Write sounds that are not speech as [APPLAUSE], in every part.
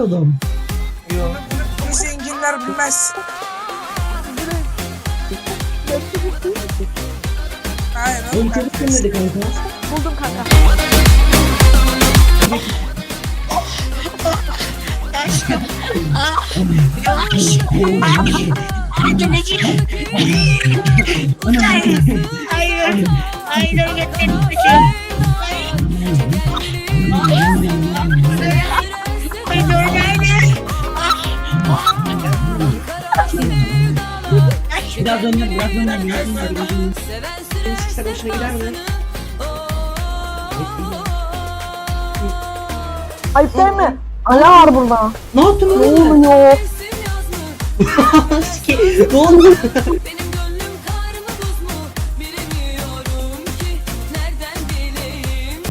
yapıyordum. Bunu, bunu, bunu zenginler bilmez. Hayır Oğlum ben çocuk kimledi kanka? Buldum kanka. Hayır. Hayır getirmişim. Hayır Biraz döndür, biraz döndür, biraz döndür, biraz döndür. Sen hoşuna gider mi? Ayıp değil mi? Ala var burada. Ne yaptın Ne oğlum? oluyor? Siki- Ne oldu? Benim gönlüm kar mı buz mu bilemiyorum [LAUGHS] ki nereden bileyim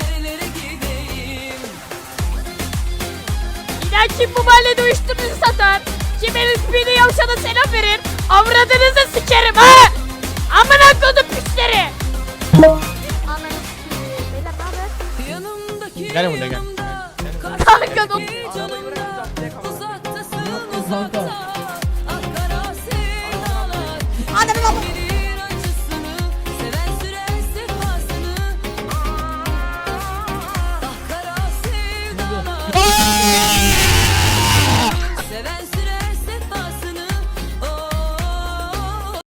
nerelere gideyim İnan kim bu mahallede uyuşturucu satar? Kim el ismini yavşana selam verir? Avradınızı sikerim ha! Amına kodum sikeyim. Yanımdaki Gel buraya, gel. yanımda kanka. Anne baba. Seven